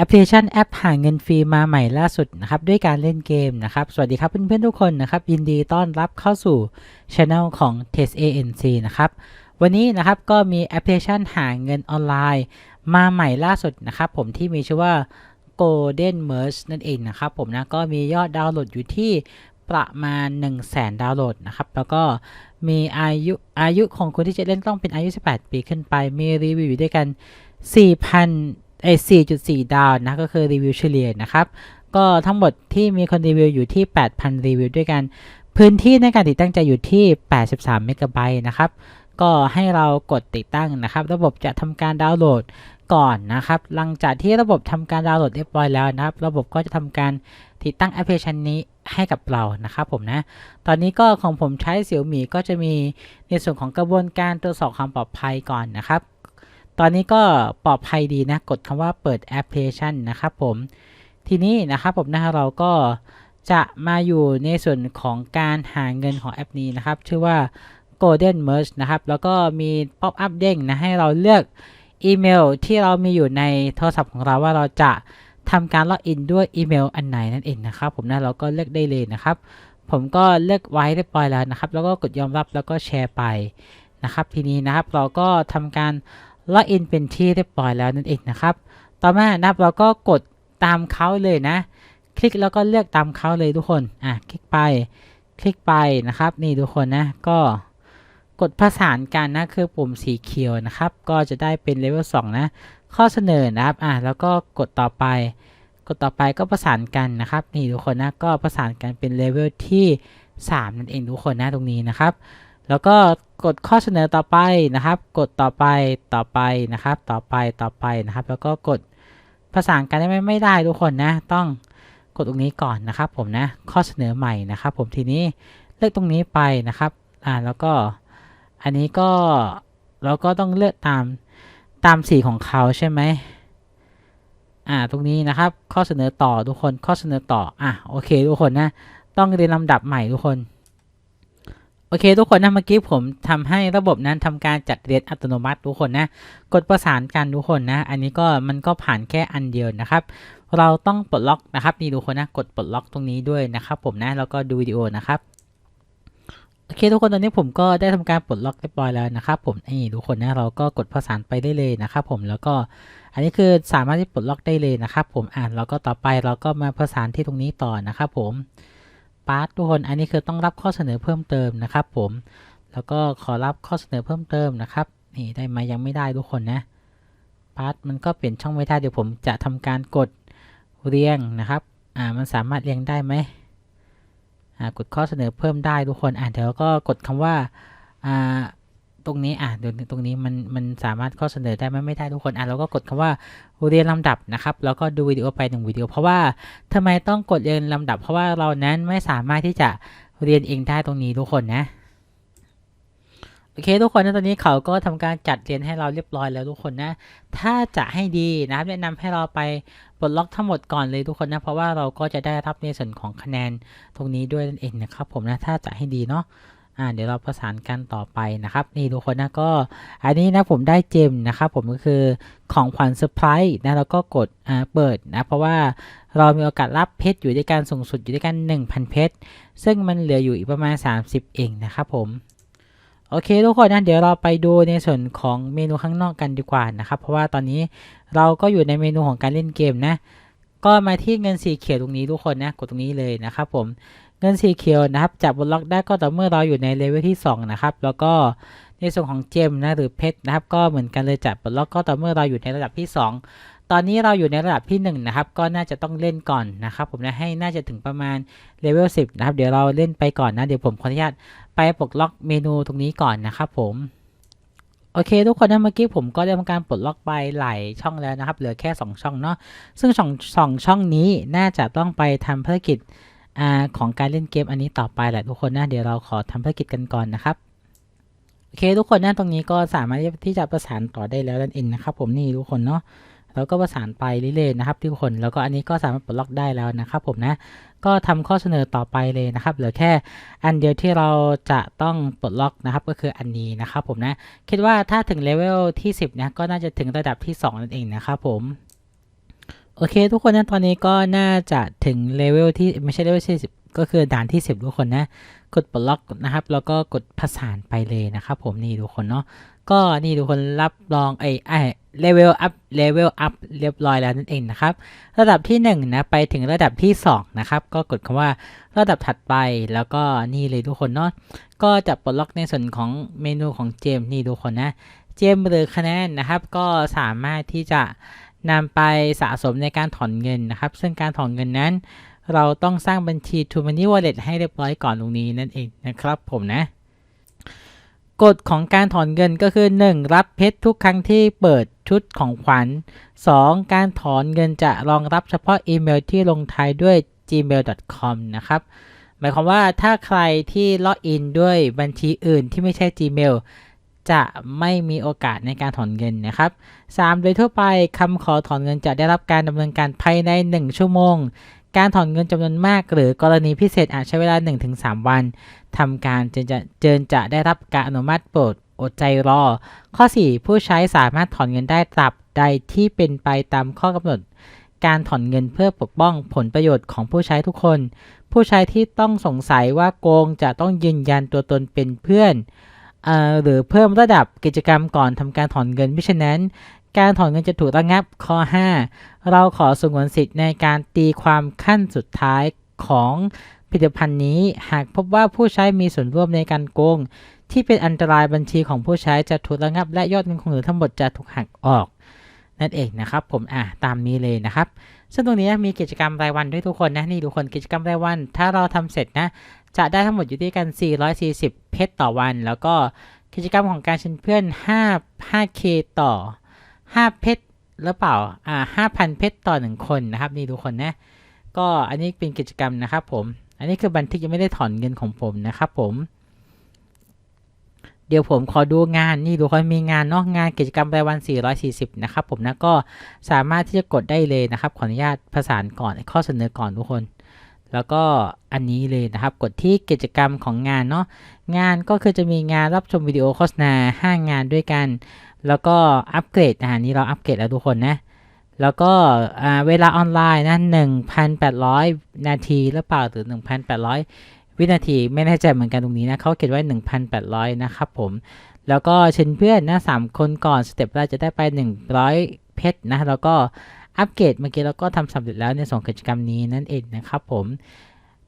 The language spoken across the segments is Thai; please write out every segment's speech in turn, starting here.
แอปพลิเคชันแอปหาเงินฟรีมาใหม่ล่าสุดนะครับด้วยการเล่นเกมนะครับ สวัสดีครับเพื่อนๆทุกคนนะครับ ยินดีต้อนรับเข้าสู่ช anel ของ Test ANC นะครับ วันนี้นะครับก็มีแอปพลิเคชันหาเงินออนไลน์ มาใหม่ล่าสุดนะครับ ผมที่มีชื่อว่า Golden Merge นั่นเองนะครับผมนะก็มียอดดาวน์โหลดอยู่ที่ประมาณ 1 0 0 0 0แสนดาวน์โหลดนะครับ แล้วก็มีอายุอายุของคนที่จะเล่นต้องเป็นอายุ 18 ปีขึ้นไป มีรีวิวอยู่ด้วยกัน 4,000 ไอ้4.4 ดาวนะก็คือรีวิวเฉลี่ยนะครับ ก็ทั้งหมดที่มีคนรีวิวอยู่ที่ 8,000 รีวิวด้วยกัน พื้นที่ในการติดตั้งจะอยู่ที่ 83 เมกะไบต์นะครับ ก็ให้เรากดติดตั้งนะครับ ระบบจะทำการดาวน์โหลดก่อนนะครับ หลังจากที่ระบบทำการดาวน์โหลดเรียบร้อยแล้วนะครับ ระบบก็จะทำการติดตั้งแอปพลิเคชันนี้ให้กับเรานะครับผมนะ ตอนนี้ก็ของผมใช้เสี่ยวมีก็จะมีในส่วนของกระบวนการตรวจสอบความปลอดภัยก่อนนะครับ ตอนนี้ก็ปลอดภัยดีนะ กดคำว่าเปิดแอปพลิเคชันนะครับผม ทีนี้นะครับผมนะเราก็จะมาอยู่ในส่วนของการหาเงินของแอปนี้นะครับ ชื่อว่า Golden Merge นะครับ แล้วก็มีป๊อปอัพเด้งนะ ให้เราเลือกอีเมลที่เรามีอยู่ในโทรศัพท์ของเราว่าเราจะทำการล็อกอินด้วยอีเมลอันไหนนั่นเองนะครับ ผมนะเราก็เลือกได้เลยนะครับ ผมก็เลือกไว้เรียบร้อยแล้วนะครับ แล้วก็กดยอมรับแล้วก็แชร์ไปนะครับ ทีนี้นะครับเราก็ทำการ ล็อกอินเป็นที่เรียบร้อยแล้วนั่นเองนะครับ ต่อมานะครับเราก็กดตามเขาเลยนะ คลิกแล้วก็เลือกตามเขาเลยทุกคน อะ คลิกไป คลิกไปนะครับ นี่ทุกคนนะ ก็กดประสานกันนะ คือปุ่มสีเขียวนะครับ ก็จะได้เป็นเลเวล2นะ ข้อเสนอนะครับ อะ แล้วก็กดต่อไป กดต่อไปก็ประสานกันนะครับ นี่ทุกคนนะ ก็ประสานกันเป็นเลเวลที่ 3 นั่นเองทุกคนนะ ตรงนี้นะครับ แล้วก็ กดข้อเสนอต่อไปนะครับ กดต่อไปต่อไปนะครับ ต่อไปต่อไปนะครับ แล้วก็กดประสานกันได้ไหมไม่ได้ทุกคนนะ ต้องกดตรงนี้ก่อนนะครับ ผมนะ ข้อเสนอใหม่นะครับ ผมทีนี้เลือกตรงนี้ไปนะครับอ่าแล้วก็อันนี้ก็เราก็ต้องเลือกตามตามสีของเขาใช่ไหมอ่าตรงนี้นะครับ ข้อเสนอต่อทุกคนข้อเสนอต่ออะโอเคทุกคนนะ ต้องเรียนลำดับใหม่ทุกคน โอเคทุกคนนะเมื่อกี้ผมทำให้ระบบนั้นทำการจัดเรียนอัตโนมัติทุกคนนะ กดประสานกันทุกคนนะ อันนี้ก็มันก็ผ่านแค่อันเดียวนะครับ เราต้องปลดล็อกนะครับนี่ทุกคนนะ กดปลดล็อกตรงนี้ด้วยนะครับ ผมนะแล้วก็ดูวิดีโอนะครับ โอเคทุกคนตอนนี้ผมก็ได้ทำการปลดล็อกเรียบร้อยแล้วนะครับ ผมนี่ทุกคนนะเราก็กดประสานไปได้เลยนะครับ ผมแล้วก็อันนี้คือสามารถที่ปลดล็อกได้เลยนะครับ ผมอ่านแล้วก็ต่อไปเราก็มาประสานที่ตรงนี้ต่อนะครับ ผม ปาร์ตทุกคนอันนี้คือต้องรับข้อเสนอเพิ่มเติมนะครับ ผมแล้วก็ขอรับข้อเสนอเพิ่มเติมนะครับนี่ได้ไหมยังไม่ได้ทุกคนนะปาร์ทมันก็เปลี่ยนช่องไม่ได้เดี๋ยวผมจะทำการกดเรียงนะครับอ่ามันสามารถเรียงได้ไหมอ่ากดข้อเสนอเพิ่มได้ทุกคนอ่าเดี๋ยวก็กดคำว่าอ่า ตรงนี้อ่าเดี๋ยวตรงนี้มันมันสามารถข้อเสนอได้ไหมไม่ได้ทุกคนอ่าเราก็กดคำว่าเรียงลำดับนะครับแล้วก็ดูวิดีโอไปหนึ่งวิดีโอ เพราะว่าทำไมต้องกดเรียงลำดับ เพราะว่าเรานั้นไม่สามารถที่จะเรียนเองได้ตรงนี้ทุกคนนะโอเคทุกคนนะตอนนี้เขาก็ทำการจัดเรียนให้เราเรียบร้อยแล้วทุกคนนะ ถ้าจะให้ดีนะครับแนะนำให้เราไปปลดล็อกทั้งหมดก่อนเลยทุกคนนะ เพราะว่าเราก็จะได้รับในส่วนของคะแนนตรงนี้ด้วยนั่นเองนะครับผมนะถ้าจะให้ดีเนาะ อ่าเดี๋ยวเราประสานกันต่อไปนะครับ นี่ทุกคนนะก็อันนี้นะผมได้เจมนะครับผมก็คือของขวัญเซอร์ไพรส์นะแล้วก็กดอ่าเปิดนะเพราะว่าเรามีโอกาสรับเพชรอยู่ด้วยกันสูงสุดอยู่ด้วยกัน 1,000 เพชรซึ่งมันเหลืออยู่อีกประมาณ 30 เองนะครับผมโอเคทุกคนนะเดี๋ยวเราไปดูในส่วนของเมนูข้างนอกกันดีกว่านะครับ เพราะว่าตอนนี้เราก็อยู่ในเมนูของการเล่นเกมนะ ก็มาที่เงินสีเขียวตรงนี้ทุกคนนะกดตรงนี้เลยนะครับผม เงินสีเขียวนะครับจับบนล็อกได้ก็ต่อเมื่อเราอยู่ในเลเวลที่ 2 นะครับ แล้วก็ในส่วนของเจมนะหรือเพชรนะครับ ก็เหมือนกันเลยจับบนล็อกก็ต่อเมื่อเราอยู่ในระดับที่ 2 ตอนนี้เราอยู่ในระดับที่ 1 นะครับ ก็น่าจะต้องเล่นก่อนนะครับ ผมนะให้น่าจะถึงประมาณเลเวล10 นะครับ เดี๋ยวเราเล่นไปก่อนนะ เดี๋ยวผมขออนุญาตไปปลดล็อกเมนูตรงนี้ก่อนนะครับผมโอเคทุกคนนะเมื่อกี้ผมก็ได้ทำการปลดล็อกไปหลายช่องแล้วนะครับ เหลือแค่ 2 ช่องเนาะซึ่งสองสองช่องนี้น่าจะต้องไปทำภารกิจ อของการเล่นเกมอันนี้ต่อไปแหละทุกคนนะเดี๋ยวเราขอทำภารกิจกันก่อนนะครับโอเคทุกคนนะตรงนี้ก็สามารถที่จะประสานต่อได้แล้วนั่นเองนะครับ ผมนี่ทุกคนเนาะแล้วก็ประสานไปเรื่อยๆนะครับ ทุกคนแล้วก็อันนี้ก็สามารถปลดล็อกได้แล้วนะครับผมนะก็ทำข้อเสนอต่อไปเลยนะครับเหลือแค่อันเดียวที่เราจะต้องปลดล็อกนะครับ ก็คืออันนี้นะครับผมนะคิดว่าถ้าถึงเลเวลที่ 10นะก็น่าจะถึงระดับที่2นั่นเองนะครับผม โอเค ทุกคนนะตอนนี้ก็น่าจะถึงเลเวลที่ไม่ใช่เลเวลที่สิบก็คือด่านที่สิบทุกคนนะ กดปลดล็อกนะครับ แล้วก็กดผสานไปเลยนะครับผมนี่ทุกคนเนาะก็นี่ทุกคนรับรองไอ้ไอ้เลเวลอัพเลเวลอัพเรียบร้อยแล้วนั่นเองนะครับ ระดับที่1นะไปถึงระดับที่ 2 นะครับ ก็กดคำว่าระดับถัดไปแล้วก็นี่เลยทุกคนเนาะก็จะปลดล็อกในส่วนของเมนูของเจมนี่ทุกคนนะ เจมหรือคะแนนนะครับ ก็สามารถที่จะ นำไปสะสมในการถอนเงินนะครับ ซึ่งการถอนเงินนั้น เราต้องสร้างบัญชี t o Money Wallet ให้เรียบร้อยก่อนตรงนี้นั่นเองนะครับผมนะ กฎของการถอนเงินก็คือ 1. รับเพชรทุกครั้งที่เปิดชุดของขวัญ 2. การถอนเงินจะรองรับเฉพาะอีเมลที่ลงท้ายด้วย gmail.com นะครับหมายความว่าถ้าใครที่ล็อกอินด้วยบัญชีอื่นที่ไม่ใช่ Gmail จะไม่มีโอกาสในการถอนเงินนะครับ 3. โดยทั่วไปคำขอถอนเงินจะได้รับการดำเนินการภายใน 1 ชั่วโมง การถอนเงินจำนวนมาก หรือกรณีพิเศษอาจใช้เวลา 1-3 วันทำการจึงจะเจินจะได้รับการอนุมัติโปรดอดใจรอ ข้อ 4 ผู้ใช้สามารถถอนเงินได้ตราบใดที่เป็นไปตามข้อกำหนด การถอนเงินเพื่อปกป้องผลประโยชน์ของผู้ใช้ทุกคน ผู้ใช้ที่ต้องสงสัยว่าโกงจะต้องยืนยันตัวตนเป็นเพื่อน หรือเพิ่มระดับกิจกรรมก่อนทำการถอนเงินมิฉะนั้น การถอนเงินจะถูกระงับข้อ 5 เราขอสงวนสิทธิ์ในการตีความขั้นสุดท้ายของผลิตภัณฑ์นี้ หากพบว่าผู้ใช้มีส่วนร่วมในการโกง ที่เป็นอันตรายบัญชีของผู้ใช้จะถูกระงับ และยอดเงินคงเหลือทั้งหมดจะถูกหักออก นั่นเองนะครับ ผมอะตามนี้เลยนะครับ ซึ่งตรงนี้มีกิจกรรมรายวันด้วยทุกคนนะนี่ทุกคนกิจกรรมรายวัน ถ้าเราทำเสร็จนะ จะได้ทั้งหมดอยู่ที่กัน 440 เพชรต่อวัน แล้วก็กิจกรรมของการเชิญเพื่อน 5 5k ต่อ 5 เพชรหรือเปล่า อ่า 5,000 เพชรต่อ 1 คนนะครับ นี่ทุกคนนะ ก็อันนี้เป็นกิจกรรมนะครับผม อันนี้คือบันทึกยังไม่ได้ถอนเงินของผมนะครับผม เดี๋ยวผมขอดูงาน นี่ทุกคนมีงานเนาะงานกิจกรรมรายวัน 440 นะครับผมนะ ก็สามารถที่จะกดได้เลยนะครับ ขออนุญาตประสานก่อนข้อเสนอก่อนทุกคน แล้วก็อันนี้เลยนะครับ กดที่กิจกรรมของงานเนาะงานก็คือจะมีงานรับชมวิดีโอโฆษณา 5 งานด้วยกัน แล้วก็อัปเกรดอ่านี้เราอัปเกรดแล้วทุกคนนะแล้วก็เวลาออนไลน์นะ1,800 นาทีหรือเปล่าหรือ 1,800 วินาทีไม่แน่ใจเหมือนกันตรงนี้นะเขาเขียนไว้ 1,800 นะครับผมแล้วก็เชิญเพื่อนนะ3คนก่อนสเต็ปแรกจะได้ไป 100 เพชรนะแล้วก็ อัปเกรดเมื่อกี้เราก็ทำสำเร็จแล้วในส่วนกิจกรรมนี้นั่นเองนะครับผม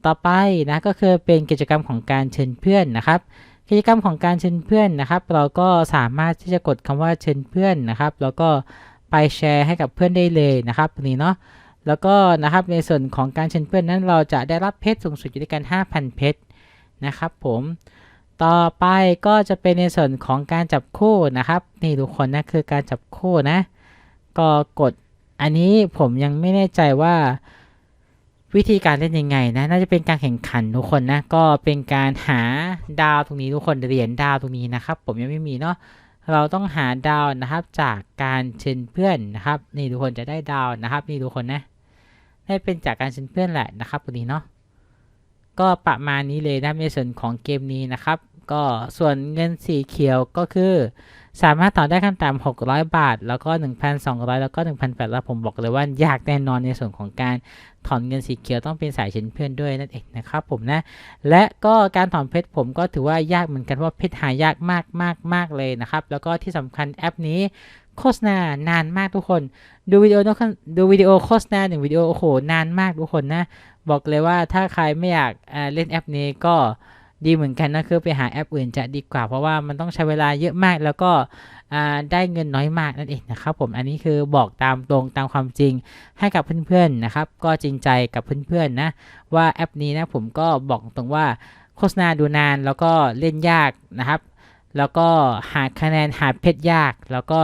ต่อไปนะก็คือเป็นกิจกรรมของการเชิญเพื่อนนะครับ กิจกรรมของการเชิญเพื่อนนะครับ เราก็สามารถที่จะกดคำว่าเชิญเพื่อนนะครับ แล้วก็ไปแชร์ให้กับเพื่อนได้เลยนะครับนี้เนาะแล้วก็นะครับในส่วนของการเชิญเพื่อนนั้น เราจะได้รับเพชรสูงสุดอยู่ด้วยกัน 5,000 เพชรนะครับ ผมต่อไปก็จะเป็นในส่วนของการจับคู่นะครับ นี่ทุกคนนะคือการจับคู่นะ ก็กด อันนี้ผมยังไม่แน่ใจว่าวิธีการเล่นยังไงนะ น่าจะเป็นการแข่งขันทุกคนนะ ก็เป็นการหาดาวตรงนี้ทุกคนเหรียญดาวตรงนี้นะครับ ผมยังไม่มีเนาะ เราต้องหาดาวนะครับจากการเชิญเพื่อนนะครับ นี่ทุกคนจะได้ดาวนะครับ นี่ทุกคนนะ ได้เป็นจากการเชิญเพื่อนแหละนะครับตรงนี้เนาะ ก็ประมาณนี้เลยนะในส่วนของเกมนี้นะครับ ก็ส่วนเงินสีเขียวก็คือ สามารถต่อได้ขั้นต่ำ600 บาท แล้วก็ 1,200 แล้วก็ 1,800 ผมบอกเลยว่ายากแน่นอนในส่วนของการถอนเงินสีเขียวต้องเป็นสายเชิญเพื่อนด้วยนั่นเองนะครับผมนะ และก็การถอนเพชรผมก็ถือว่ายากเหมือนกันเพราะเพชรหายากมากมากมากเลยนะครับ แล้วก็ที่สำคัญแอปนี้โฆษณานานมากทุกคน ดูวิดีโอนดูวิดีโอโฆษณาหนึ่งวิดีโอโอ้โหนานมากทุกคนนะ บอกเลยว่าถ้าใครไม่อยากเล่นแอปนี้ก็ ดีเหมือนกันนะคือไปหาแอปอื่นจะดีกว่า เพราะว่ามันต้องใช้เวลาเยอะมากแล้วก็ได้เงินน้อยมากนั่นเองนะครับผมอันนี้คือบอกตามตรงตามความจริงให้กับเพื่อนๆนะครับ ก็จริงใจกับเพื่อนๆนะว่าแอปนี้นะผมก็บอกตรงว่าโฆษณาดูนานแล้วก็เล่นยากนะครับ แล้วก็หาคะแนนหาเพชรยาก แล้วก็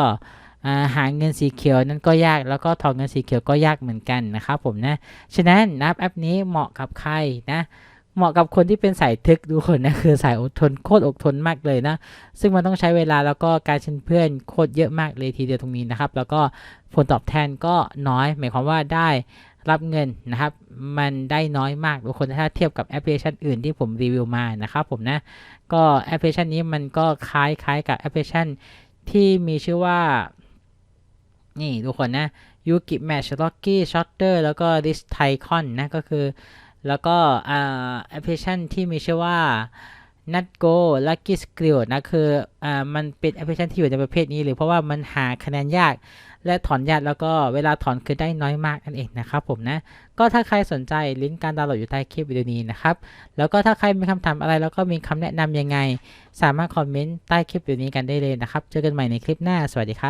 หาเงินสีเขียวนั้นก็ยากแล้วก็ถอนเงินสีเขียวก็ยากเหมือนกันนะครับผมนะฉะนั้นนับแอปนี้เหมาะกับใครนะ เหมาะกับคนที่เป็นสายทึกดูคนนะคือสายอดทนโคตรอดทนมากเลยนะ ซึ่งมันต้องใช้เวลาแล้วก็การเชิญเพื่อนโคตรเยอะมากเลยทีเดียวตรงนี้นะครับ แล้วก็ผลตอบแทนก็น้อย หมายความว่าได้รับเงินนะครับ มันได้น้อยมากทุกคนถ้าเทียบกับแอปพลิเคชันอื่นที่ผมรีวิวมานะครับผมนะ ก็แอปพลิเคชันนี้มันก็คล้ายคล้ายกับแอปพลิเคชันที่มีชื่อว่า นี่ทุกคนนะยูกิแมชล็อกกี้ช็อตเตอร์แล้วก็ดิสไทคอนนะก็คือ แล้วก็แอปพลิเคชันที่มีชื่อว่านัดโกลักกี้สกิลนะคืออ่ามันเป็นแอปพลิเคชันที่อยู่ในประเภทนี้เลยเพราะว่ามันหาคะแนนยาก และถอนยากแล้วก็เวลาถอนคือได้น้อยมากนั่นเองนะครับผมนะ ก็ถ้าใครสนใจลิงก์การดาวน์โหลดอยู่ใต้คลิปวิดีโอนี้นะครับ แล้วก็ถ้าใครมีคำถามอะไรแล้วก็มีคำแนะนำยังไง สามารถคอมเมนต์ใต้คลิปวิดีโอนี้กันได้เลยนะครับ เจอกันใหม่ในคลิปหน้า สวัสดีครับ